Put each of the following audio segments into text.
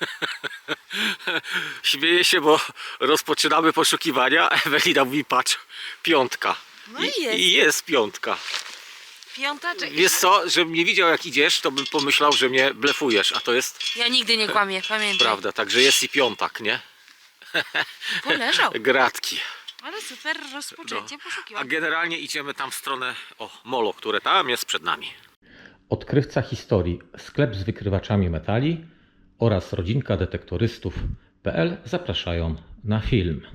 Śmieję się, bo rozpoczynamy poszukiwania. a Ewelina mówi, patrz, piątka. No i jest. I jest piątka. Piąta czy... Wiesz co, żebym nie widział jak idziesz, to bym pomyślał, że mnie blefujesz, a to jest Ja nigdy nie kłamię, pamiętaj. prawda, także jest i piątak, nie? Poleżał. Gratki. Ale super rozpoczęcie A poszukiwań. generalnie idziemy tam w stronę, o, molo, które tam jest przed nami. Odkrywca historii, sklep z wykrywaczami metali oraz rodzinka detektorystów.pl zapraszają na film.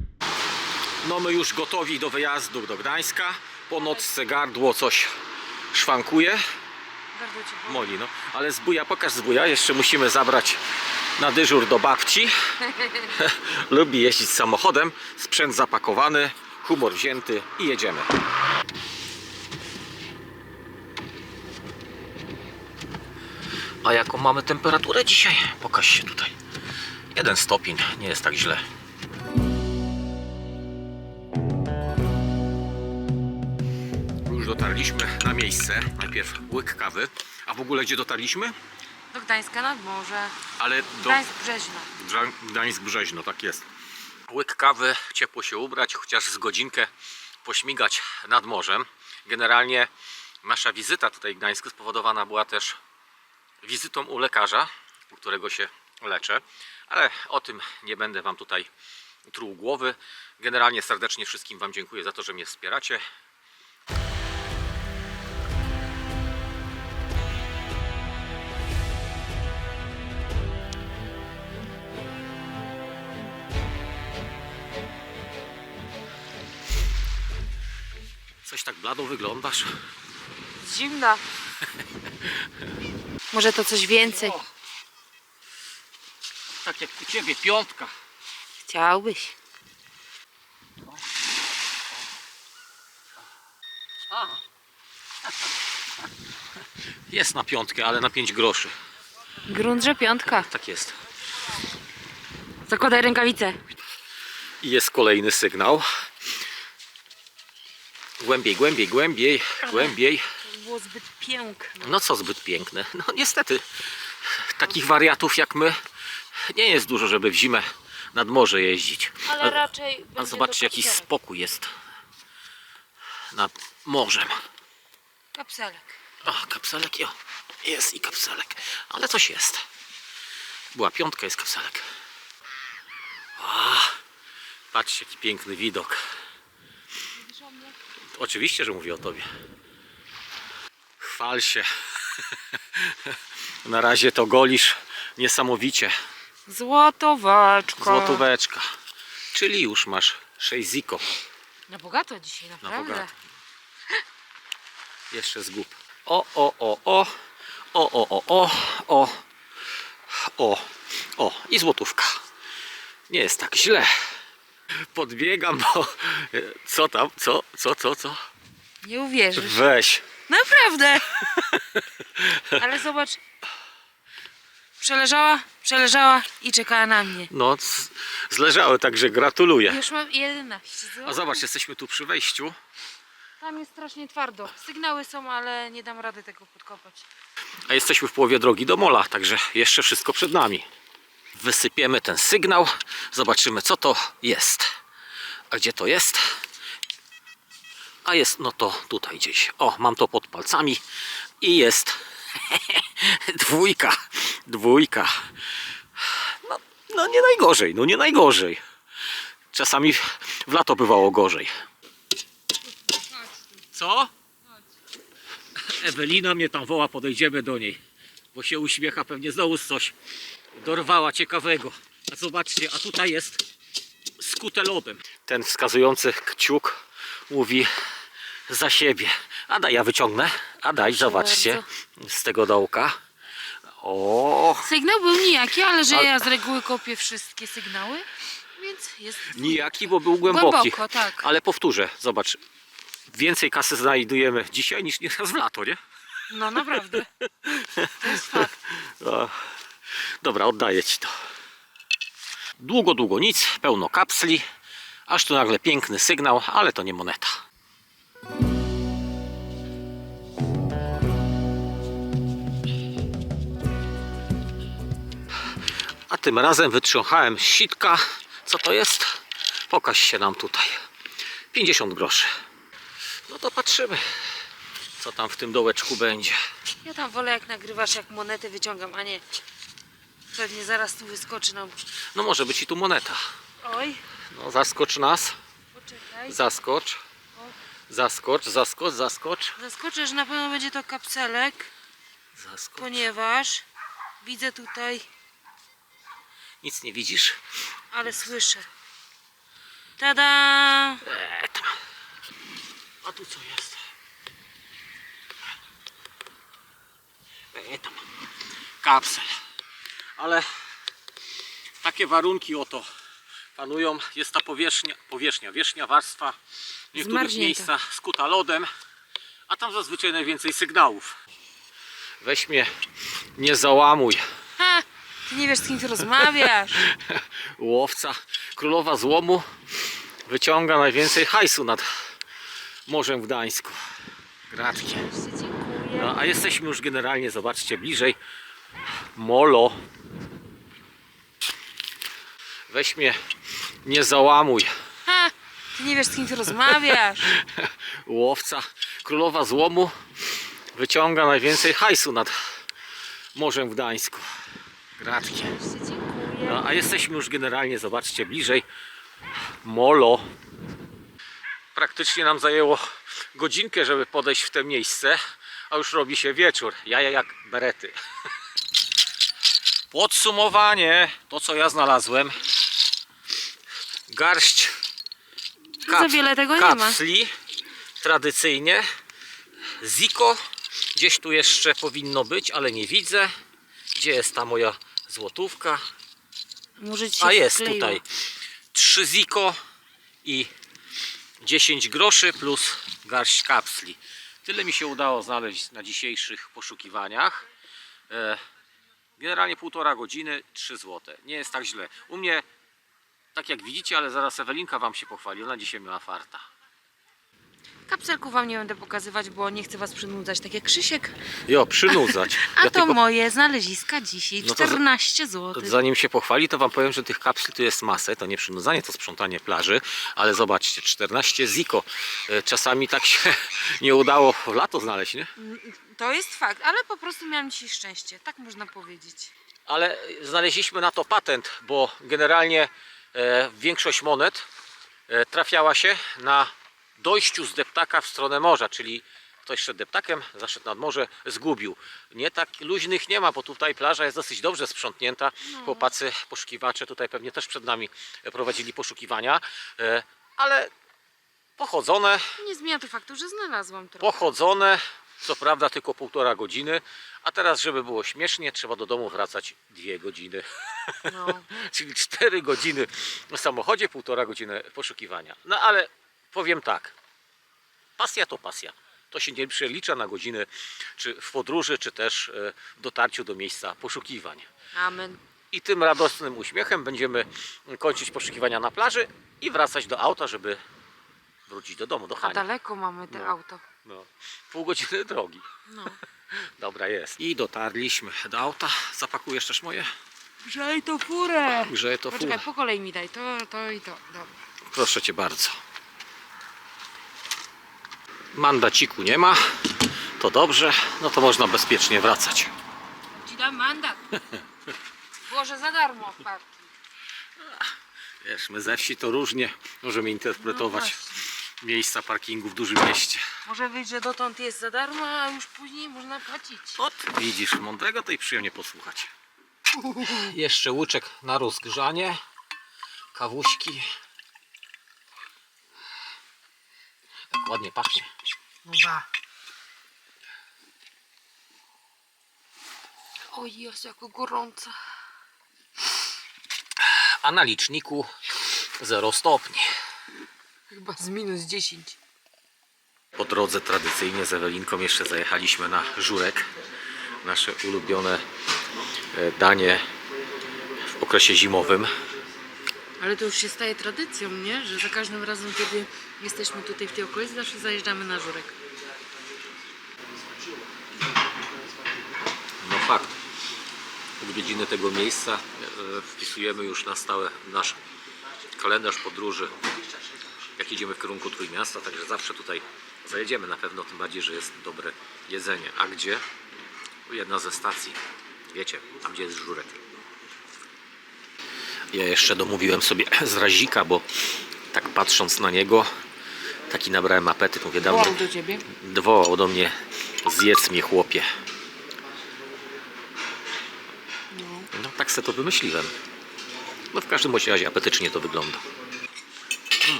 No my już gotowi do wyjazdu do Gdańska. Po nocce gardło coś szwankuje. Moli, no. Ale zbuja, pokaż zbuja. Jeszcze musimy zabrać na dyżur do babci. Lubi jeździć samochodem. Sprzęt zapakowany, humor wzięty i jedziemy. A jaką mamy temperaturę dzisiaj? Pokaż się tutaj. Jeden stopień, nie jest tak źle. Już dotarliśmy na miejsce. Najpierw łyk kawy. A w ogóle gdzie dotarliśmy? Do Gdańska nad morze. Ale do Gdańsk Brzeźno. Grza- Gdańsk Brzeźno, tak jest. Łyk kawy, ciepło się ubrać, chociaż z godzinkę pośmigać nad morzem. Generalnie nasza wizyta tutaj w Gdańsku spowodowana była też wizytą u lekarza, u którego się leczę, ale o tym nie będę Wam tutaj truł głowy. Generalnie serdecznie wszystkim Wam dziękuję za to, że mnie wspieracie. Coś tak blado wyglądasz. Zimna. Może to coś więcej. Tak jak u Ciebie, piątka. Chciałbyś. Jest na piątkę, ale na 5 groszy. Grunt, że piątka. Tak jest. Zakładaj rękawice. I jest kolejny sygnał. Głębiej, głębiej, głębiej, głębiej. Było zbyt piękne. No co zbyt piękne. No niestety, takich wariatów jak my nie jest dużo, żeby w zimę nad morze jeździć. Ale A- raczej A zobaczcie, jaki spokój jest nad morzem. Kapselek. O, kapselek, jo. Jest i kapselek. Ale coś jest. Była piątka, jest kapselek. O, patrzcie, jaki piękny widok. Oczywiście, że mówię o tobie. Chwal się. Na razie to golisz niesamowicie. Złotowaczka. Złotóweczka. Czyli już masz 6 ziko. Na bogato dzisiaj, Na naprawdę. bogato. Jeszcze zgub. O, o, o, o. O, o, o, o. O. O. O. I złotówka. Nie jest tak źle. Podbiegam, bo... Co tam? Co? Co? Co? Co? Nie uwierzysz. Weź. Naprawdę. Ale zobacz. Przeleżała, przeleżała i czekała na mnie. No, z- zleżały, także gratuluję. Już mam 11 A zobacz, jesteśmy tu przy wejściu. Tam jest strasznie twardo. Sygnały są, ale nie dam rady tego podkopać. A jesteśmy w połowie drogi do mola, także jeszcze wszystko przed nami. Wysypiemy ten sygnał, zobaczymy co to jest. A gdzie to jest? A jest, no to tutaj gdzieś. O, mam to pod palcami i jest dwójka, dwójka. No, no nie najgorzej, no nie najgorzej. Czasami w, lato bywało gorzej. Co? Ewelina mnie tam woła, podejdziemy do niej. Bo się uśmiecha, pewnie znowu coś dorwała ciekawego. A zobaczcie, a tutaj jest skute lodem. Ten wskazujący kciuk mówi za siebie. A daj, ja wyciągnę. A daj, zobaczcie. Z tego dołka. O, Sygnał był nijaki, ale że ja z reguły kopię wszystkie sygnały, więc jest nijaki, bo był głęboki. Głęboko, tak. Ale powtórzę, zobacz. Więcej kasy znajdujemy dzisiaj niż nieraz w lato, nie? No naprawdę. To jest fakt. O, dobra, oddaję ci to. Długo, długo nic, pełno kapsli. Aż tu nagle piękny sygnał, ale to nie moneta. Tym razem wytrząchałem sitka. Co to jest? Pokaż się nam tutaj. 50 groszy. No to patrzymy, co tam w tym dołeczku będzie. Ja tam wolę jak nagrywasz, jak monety wyciągam, a nie... Pewnie zaraz tu wyskoczy nam. No może być i tu moneta. Oj, No zaskocz nas. poczekaj. Zaskocz. Zaskocz, zaskocz, zaskocz. Zaskoczę, że na pewno będzie to kapselek, Zaskocz. ponieważ widzę tutaj, Nic nie widzisz? ale słyszę. Tada! Eee. A tu co jest? Eee, tam. Kapsel. Ale takie warunki oto panują. Jest ta powierzchnia, powierzchnia, wierzchnia warstwa w niektórych miejscach skuta lodem, a tam zazwyczaj najwięcej sygnałów. Weź mnie, nie załamuj. Ty nie wiesz z kim ty rozmawiasz. Łowca, królowa złomu wyciąga najwięcej hajsu nad Morzem Gdańsku. Gratkie. Dziękuję. No, a jesteśmy już generalnie, zobaczcie, bliżej Molo. Weź mnie, nie załamuj. Ha! Ty nie wiesz z kim ty rozmawiasz. Łowca, królowa złomu wyciąga najwięcej hajsu nad Morzem Gdańsku. Dziękuję. No, a jesteśmy już generalnie, zobaczcie, bliżej Molo. Praktycznie nam zajęło godzinkę, żeby podejść w to miejsce, a już robi się wieczór. Jaja jak berety. Podsumowanie, to co ja znalazłem. Garść Za wiele tego nie ma. kapsli, tradycyjnie. Ziko, gdzieś tu jeszcze powinno być, ale nie widzę. Gdzie jest ta moja złotówka? A jest wkleiło. tutaj 3 ziko i 10 groszy plus garść kapsli. Tyle mi się udało znaleźć na dzisiejszych poszukiwaniach. E, Generalnie półtora godziny, 3 złote. Nie jest tak źle. U mnie, tak jak widzicie, ale zaraz Ewelinka Wam się pochwali. Ona dzisiaj miała farta. Kapselków wam nie będę pokazywać, bo nie chcę was przynudzać, tak jak Krzysiek. Jo, przynudzać. A Ja to tylko- moje znaleziska dzisiaj. No to za- 14 zł. Zanim się pochwali, to Wam powiem, że tych kapsli tu jest masę. To nie przynudzanie, to sprzątanie plaży. Ale zobaczcie, 14 ziko. E, Czasami tak się nie udało w lato znaleźć, nie? To jest fakt, ale po prostu miałam dzisiaj szczęście, tak można powiedzieć. Ale znaleźliśmy na to patent, bo generalnie e, większość monet e, trafiała się na dojściu z deptaka w stronę morza, czyli ktoś szedł deptakiem, zaszedł nad morze, zgubił. Nie tak luźnych nie ma, bo tutaj plaża jest dosyć dobrze sprzątnięta. Chłopacy, poszukiwacze tutaj pewnie też przed nami prowadzili poszukiwania, e, ale pochodzone, Nie zmienia to faktu, że znalazłam trochę. pochodzone, co prawda tylko półtora godziny, a teraz, żeby było śmiesznie, trzeba do domu wracać dwie godziny. No. Czyli 4 godziny w samochodzie, półtora godziny poszukiwania. No ale powiem tak, pasja to pasja. To się nie przelicza na godziny, czy w podróży, czy też e, w dotarciu do miejsca poszukiwań. Amen. I tym radosnym uśmiechem będziemy kończyć poszukiwania na plaży i wracać do auta, żeby wrócić do domu, do A Hani. daleko mamy te No. auto. No, pół godziny drogi. No. Dobra jest. I dotarliśmy do auta. Zapakujesz też moje? Grzej to furę. Grzeje to Poczekaj, fura. po kolei mi daj to, to i to. Dobra. Proszę cię bardzo. Mandaciku nie ma. To dobrze. No to można bezpiecznie wracać. Ci dam mandat. Włożę za darmo w parki. Wiesz, my ze wsi to różnie możemy interpretować No miejsca parkingu w dużym mieście. Może wyjść, że dotąd jest za darmo, a już później można płacić. Ot, widzisz, mądrego to i przyjemnie posłuchać. Jeszcze łyczek na rozgrzanie. Kawuśki. Jak ładnie pachnie. No ba. O Jezu, jako gorąca. A na liczniku 0 stopni. Chyba z minus 10. Po drodze tradycyjnie z Ewelinką jeszcze zajechaliśmy na żurek. Nasze ulubione e, danie w okresie zimowym. Ale to już się staje tradycją, nie? Że za każdym razem, kiedy jesteśmy tutaj w tej okolicy, zawsze zajeżdżamy na żurek. No fakt. odwiedziny tego miejsca e, wpisujemy już na stałe nasz kalendarz podróży, jak idziemy w kierunku Trójmiasta, także zawsze tutaj zajedziemy na pewno, tym bardziej, że jest dobre jedzenie. A gdzie? Jedna ze stacji, wiecie, tam gdzie jest żurek. Ja jeszcze domówiłem sobie z razika, bo tak patrząc na niego, taki nabrałem apetyt, mówię dawno, do ciebie. wołał do mnie, zjedz mnie chłopie. No tak sobie to wymyśliłem. No w każdym bądź razie apetycznie to wygląda.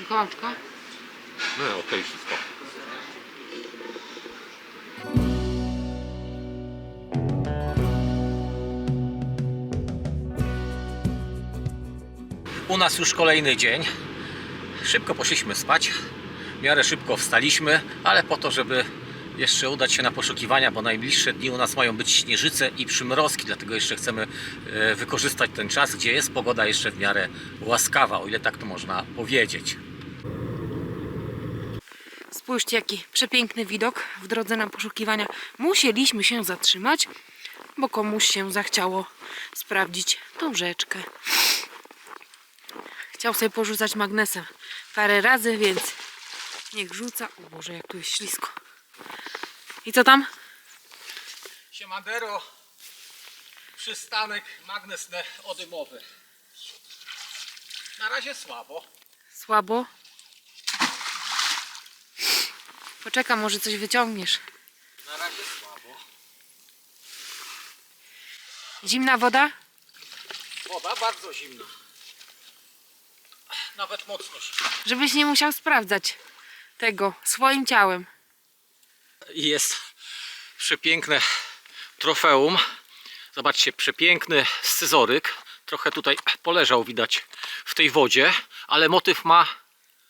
Mikołaczka. No okej, wszystko. U nas już kolejny dzień. Szybko poszliśmy spać. W miarę szybko wstaliśmy, ale po to, żeby jeszcze udać się na poszukiwania, bo najbliższe dni u nas mają być śnieżyce i przymrozki, dlatego jeszcze chcemy e, wykorzystać ten czas, gdzie jest pogoda jeszcze w miarę łaskawa, o ile tak to można powiedzieć. Spójrzcie, jaki przepiękny widok w drodze na poszukiwania. Musieliśmy się zatrzymać, bo komuś się zachciało sprawdzić tą rzeczkę. Chciał sobie porzucać magnesem parę razy, więc niech rzuca. O Boże, jak tu jest ślisko. I co tam? Siemandero, przystanek magnesny odymowy. Na razie słabo. Słabo? Poczekam, może coś wyciągniesz. Na razie słabo. Zimna woda? Woda bardzo zimna. Nawet mocno zimna. Żebyś nie musiał sprawdzać tego swoim ciałem. Jest przepiękne trofeum. Zobaczcie, przepiękny scyzoryk. Trochę tutaj poleżał widać w tej wodzie, ale motyw ma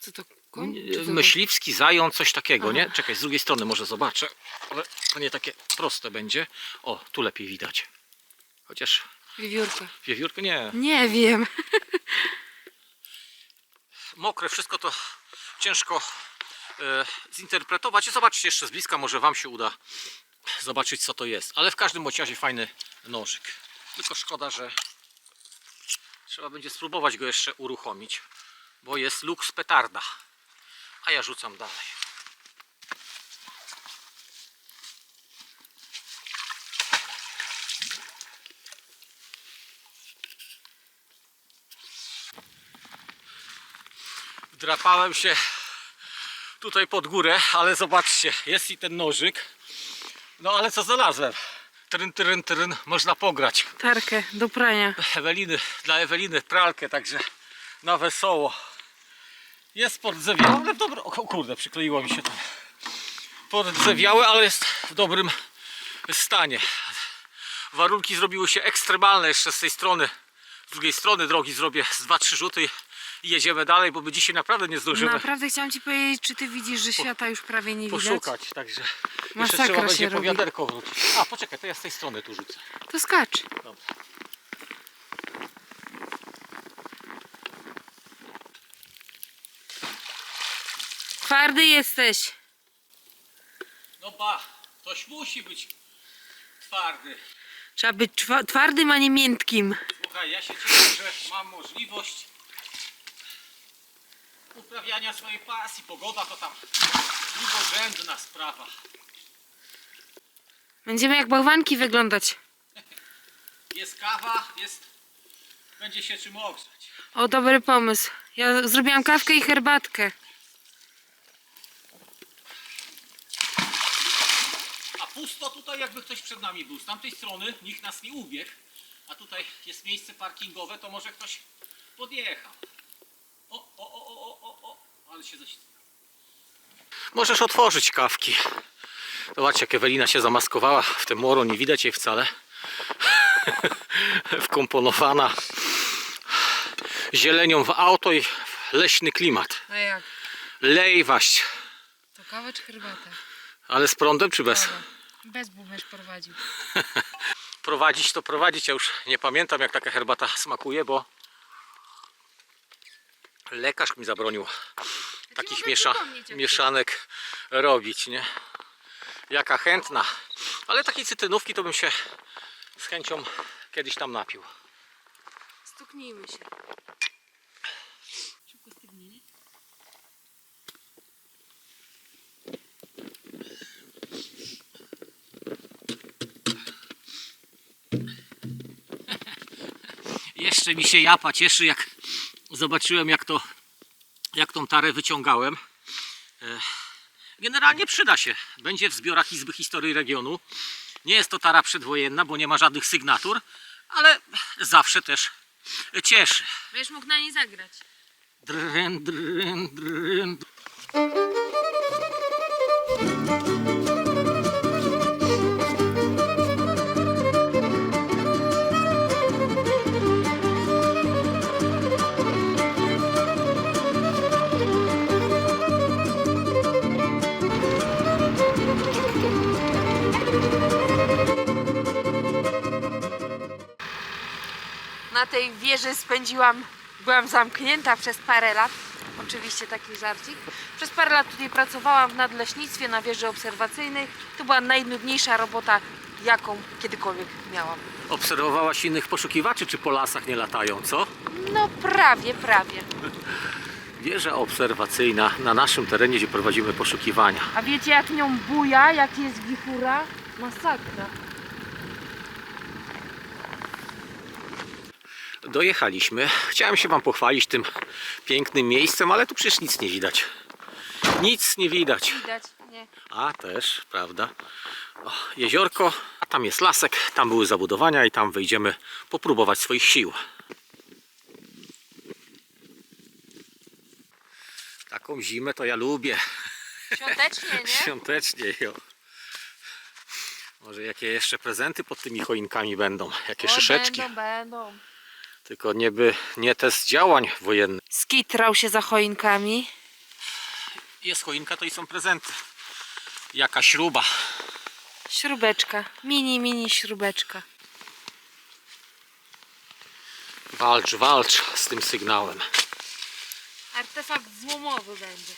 Co to? Koń? Czy to myśliwski, zając, coś takiego, Aha. nie? Czekaj, z drugiej strony może zobaczę, ale to nie takie proste będzie. O, tu lepiej widać. Chociaż Wiewiórka. wiewiórkę nie. Nie wiem. Mokre, wszystko to ciężko e, zinterpretować. I zobaczcie jeszcze z bliska, może Wam się uda zobaczyć co to jest. Ale w każdym razie fajny nożyk. Tylko szkoda, że trzeba będzie spróbować go jeszcze uruchomić, bo jest lux petarda. A ja rzucam dalej. Wdrapałem się tutaj pod górę, ale zobaczcie, jest i ten nożyk. No ale co znalazłem? Tryn, tryn, tryn, można pograć. Tarkę do prania. Eweliny, dla Eweliny pralkę, także na wesoło. Jest pordzewiałe, ale w dobrym... O kurde, przykleiło mi się to. Pordzewiałe, ale jest w dobrym stanie. Warunki zrobiły się ekstremalne jeszcze z tej strony. Z drugiej strony drogi zrobię z 2-3 rzuty i jedziemy dalej, bo my dzisiaj naprawdę nie zdążymy Naprawdę chciałam ci powiedzieć, czy ty widzisz, że świata już prawie nie widać? poszukać, także jeszcze Masakra trzeba będzie po robi. wiaderko wrócić. A, poczekaj, to ja z tej strony tu rzucę. To skacz. Dobra. Twardy jesteś. No ba, ktoś musi być twardy. Trzeba być czwa- twardym, a nie miętkim. Słuchaj, ja się cieszę, że mam możliwość uprawiania swojej pasji. Pogoda to tam drugorzędna sprawa. Będziemy jak bałwanki wyglądać. Jest kawa, jest... Będzie się czym ogrzać. O, dobry pomysł. Ja zrobiłam kawkę i herbatkę. A pusto tutaj, jakby ktoś przed nami był. Z tamtej strony nikt nas nie ubiegł. A tutaj jest miejsce parkingowe, to może ktoś podjechał. Się. Możesz otworzyć kawki. Zobaczcie, jak Ewelina się zamaskowała w tym moro, nie widać jej wcale. Wkomponowana zielenią w auto i w leśny klimat. A jak? To kawa czy herbata? Ale z prądem czy bez? Bez będziesz prowadził. prowadzić to prowadzić. Ja już nie pamiętam jak taka herbata smakuje, bo lekarz mi zabronił takich miesza, mieszanek robić, nie? Jaka chętna. Ale takiej cytrynówki to bym się z chęcią kiedyś tam napił. Stuknijmy się. Szybko? Jeszcze mi się japa cieszy, jak zobaczyłem, jak to, jak tą tarę wyciągałem. E, Generalnie przyda się. Będzie w zbiorach Izby Historii Regionu. Nie jest to tara przedwojenna, bo nie ma żadnych sygnatur, ale zawsze też cieszy. Będziesz mógł na niej zagrać. Dryn, dryn, dryn. Na tej wieży spędziłam, byłam zamknięta przez parę lat. Oczywiście taki żarcik. Przez parę lat tutaj pracowałam w nadleśnictwie na wieży obserwacyjnej. To była najnudniejsza robota, jaką kiedykolwiek miałam. Obserwowałaś innych poszukiwaczy, czy po lasach nie latają, co? No prawie, prawie. Wieża obserwacyjna na naszym terenie, gdzie prowadzimy poszukiwania. A wiecie jak nią buja, jak jest wichura? Masakra. Dojechaliśmy. Chciałem się Wam pochwalić tym pięknym miejscem, ale tu przecież nic nie widać. Nic nie widać. Widać, nie? A też, prawda? O, jeziorko, a tam jest lasek, tam były zabudowania i tam wejdziemy popróbować swoich sił. Taką zimę to ja lubię. Świątecznie, nie? Świątecznie. Jo. Może jakie jeszcze prezenty pod tymi choinkami będą? Jakie O, szyszeczki? Będą, będą. Tylko nie by nie test działań wojennych. Skitrał się za choinkami. Jest choinka, to i są prezenty. Jaka śruba. Śrubeczka. Mini, mini śrubeczka. Walcz, walcz z tym sygnałem. Artefakt złomowy będzie.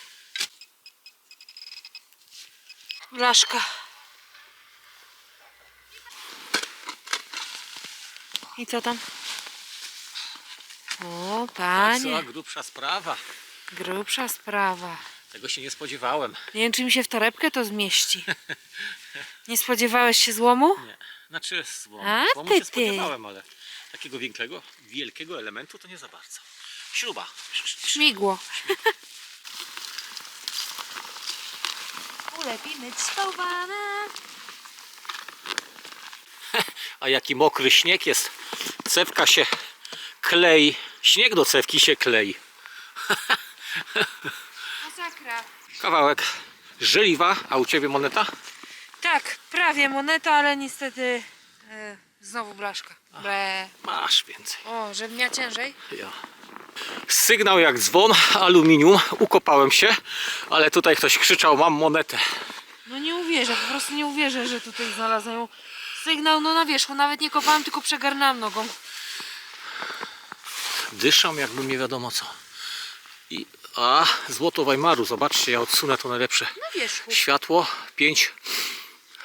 Blaszka. I co tam? O, Co panie, grubsza sprawa. grubsza sprawa. Tego się nie spodziewałem. Nie wiem, czy mi się w torebkę to zmieści. Nie spodziewałeś się złomu? Nie. Znaczy złom. A, Złomu ty, się ty. spodziewałem, ale takiego wielkiego, wielkiego elementu to nie za bardzo. Śruba. Śmigło. Ulepimy schowane. A jaki mokry śnieg jest. Cewka się klei. Śnieg do cewki się klei. Masakra. Kawałek żeliwa, a u Ciebie moneta? Tak, prawie moneta, ale niestety e, znowu blaszka. Ble. Masz więcej. O, żebym miała ciężej. Ja. Sygnał jak dzwon, aluminium, ukopałem się, ale tutaj ktoś krzyczał, mam monetę. No nie uwierzę, po prostu nie uwierzę, że tutaj znalazłem ją. sygnał no na wierzchu. Nawet nie kopałam, tylko przegarnęłam nogą. Dyszam jakby nie wiadomo co. I, a, złoto Weimaru, zobaczcie, ja odsunę to najlepsze Na wierzchu. światło. 5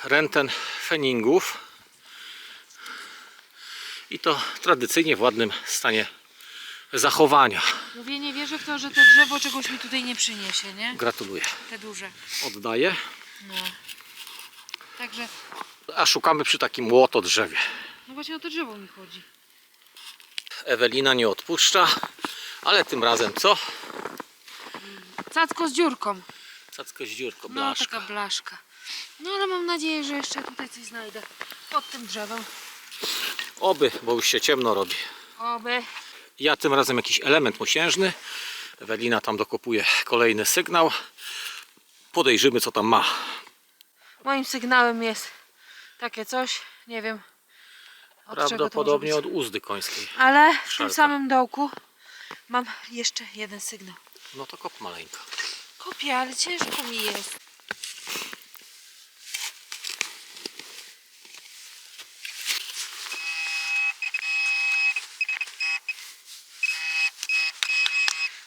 renten feningów. I to tradycyjnie w ładnym stanie zachowania. Mówię, nie wierzę w to, że to drzewo czegoś mi tutaj nie przyniesie, nie? Gratuluję. Te duże. Oddaję. No. Także, A szukamy przy takim łotodrzewie. no właśnie o to drzewo mi chodzi. Ewelina nie odpuszcza, ale tym razem co? Cacko z dziurką. Cacko z dziurką, No, blaszka. taka blaszka. No ale mam nadzieję, że jeszcze tutaj coś znajdę. Pod tym drzewem. Oby, bo już się ciemno robi. Oby. Ja tym razem jakiś element mosiężny. Ewelina tam dokopuje kolejny sygnał. Podejrzymy co tam ma. Moim sygnałem jest takie coś, nie wiem. Od Prawdopodobnie od uzdy końskiej. Ale w tym samym dołku mam jeszcze jeden sygnał. No to kop maleńka. Kopię, ale ciężko mi jest.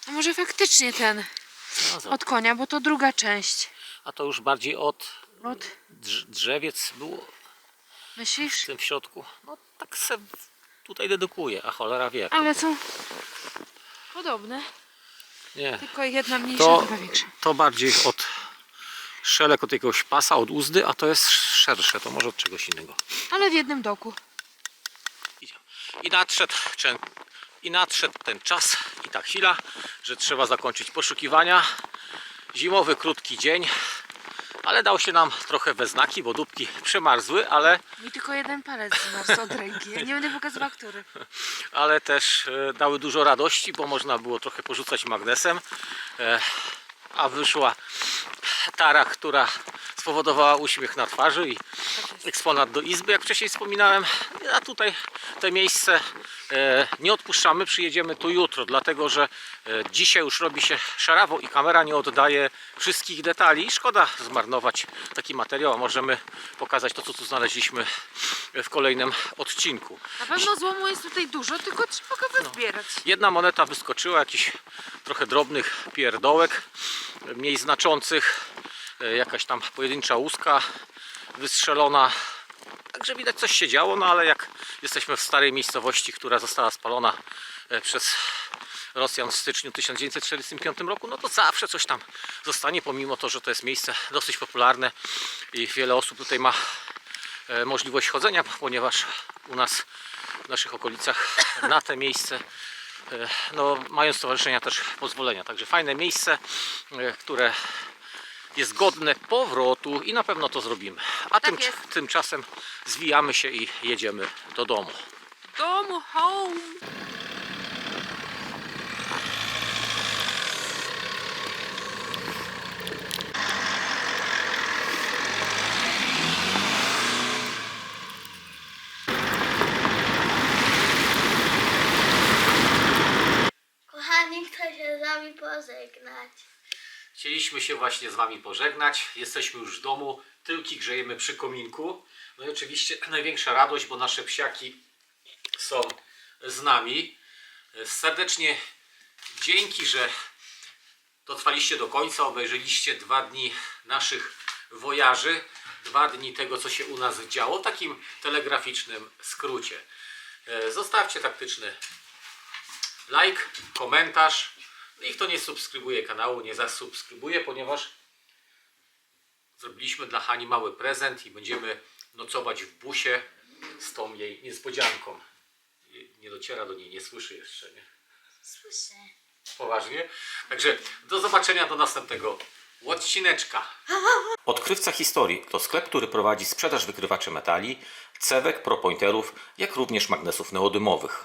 A może faktycznie ten No, od konia, bo to druga część. A to już bardziej od Od... drz- drzewiec było. Myślisz? w tym w środku. No tak se tutaj dedykuję, a cholera wie. Ale są podobne. Nie, Tylko jedna mniejsza, to, druga większa. to bardziej od szelek od jakiegoś pasa, od uzdy, a to jest szersze, to może od czegoś innego. Ale w jednym doku. I nadszedł, I nadszedł ten czas i ta chwila, że trzeba zakończyć poszukiwania. Zimowy, krótki dzień, ale dał się nam trochę we znaki, bo dupki przemarzły, ale, Mi tylko jeden palec zmarzł od ręki. Ja nie będę pokazywała, który. ale też e, dały dużo radości, bo można było trochę porzucać magnesem. E, a wyszła tara, która spowodowała uśmiech na twarzy i eksponat do izby, jak wcześniej wspominałem. A tutaj te miejsce e, nie odpuszczamy, przyjedziemy tu jutro, dlatego że e, dzisiaj już robi się szarawo i kamera nie oddaje wszystkich detali. Szkoda zmarnować taki materiał, a możemy pokazać to, co tu znaleźliśmy w kolejnym odcinku. Na pewno złomu jest tutaj dużo, tylko trzeba go wyzbierać. Jedna moneta wyskoczyła, jakiś trochę drobnych pierdołek, mniej znaczących, e, jakaś tam pojedyncza łuska wystrzelona. Także widać coś się działo, no ale jak jesteśmy w starej miejscowości, która została spalona e, przez Rosjan w styczniu 1945 roku, no to zawsze coś tam zostanie, pomimo to, że to jest miejsce dosyć popularne i wiele osób tutaj ma e, możliwość chodzenia, ponieważ u nas w naszych okolicach na te miejsce e, no, mają stowarzyszenia też pozwolenia. Także fajne miejsce, które jest godne powrotu i na pewno to zrobimy. A Tak tym, jest. tymczasem zwijamy się i jedziemy do domu. Domu, home. Kochani, chcę się z wami pożegnać. Chcieliśmy się właśnie z Wami pożegnać. Jesteśmy już w domu. Tyłki grzejemy przy kominku. No i oczywiście największa radość, bo nasze psiaki są z nami. Serdecznie dzięki, że dotrwaliście do końca. Obejrzeliście dwa dni naszych wojaży. Dwa dni tego, co się u nas działo. W takim telegraficznym skrócie. E, Zostawcie taktyczny like, komentarz. I kto nie subskrybuje kanału, nie zasubskrybuje, ponieważ zrobiliśmy dla Hani mały prezent i będziemy nocować w busie z tą jej niespodzianką. Nie- Nie dociera do niej, nie słyszy jeszcze, nie? Słyszę. Poważnie. Także do zobaczenia do następnego odcineczka. Odkrywca Historii to sklep, który prowadzi sprzedaż wykrywaczy metali, cewek, propointerów, jak również magnesów neodymowych.